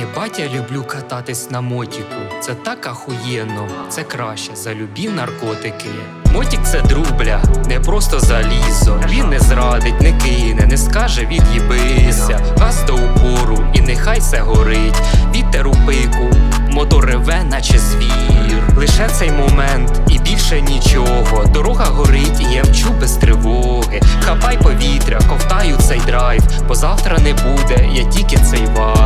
Єбать, я люблю кататись на мотіку. Це так ахуєнно, це краще за любі наркотики. Мотік це друг, бля, не просто залізо. Він не зрадить, не кине, не скаже від'їбися. Газ до упору, і нехай все горить. Вітер у пику, мотор реве, наче звір. Лише цей момент і більше нічого. Дорога горить, і я мчу без тривоги. Хапай повітря, ковтаю цей драйв, бо завтра не буде, я тільки цей вайб.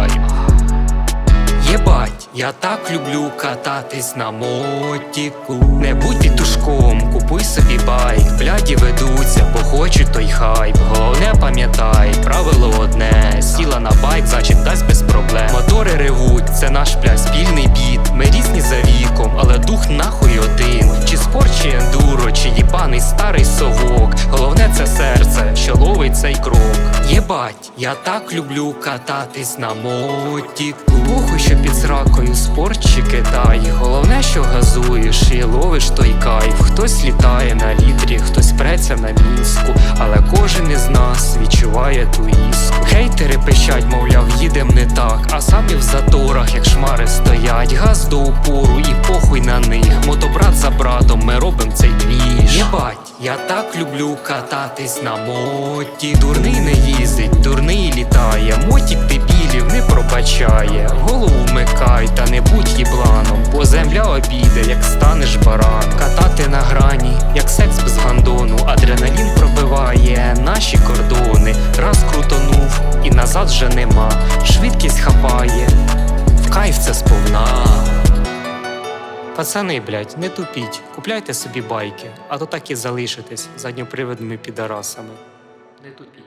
Я так люблю кататись на мотіку. Не будь пітушком, купуй собі байк. Бляді ведуться, бо хочуть той хайп. Головне пам'ятай, правило одне. Сіла на байк, значить дасть без проблем. Мотори ревуть, це наш бля, спільний біт. Ми різні за віком, але дух нахуй один. Чи спорт, чи ендуро, чи їбаний старий совок. Головне це серце, що ловить цей крок. Єбать, я так люблю кататись на мотіку. Похуй, що під зракою спорт чи Китай. Головне, що газуєш і ловиш той кайф. Хтось літає на літрі, хтось преться на мінську, але кожен із нас відчуває ту іску. Хейтери пищать, мовляв, їдем не так. А самі в заторах, як шмари стоять. Газ до упору і похуй на них. Люблю кататись на моті. Дурний не їздить, дурний літає. Мотік дебілів не пробачає. Голову вмикай, та не будь їбланом, бо земля обійде, як станеш баран. Катати на грані, як секс без гандону. Адреналін пробиває наші кордони. Раз крутонув і назад вже нема. Пацани, блядь, не тупіть, купляйте собі байки, а то так і залишитесь задньоприводними підарасами. Не тупіть.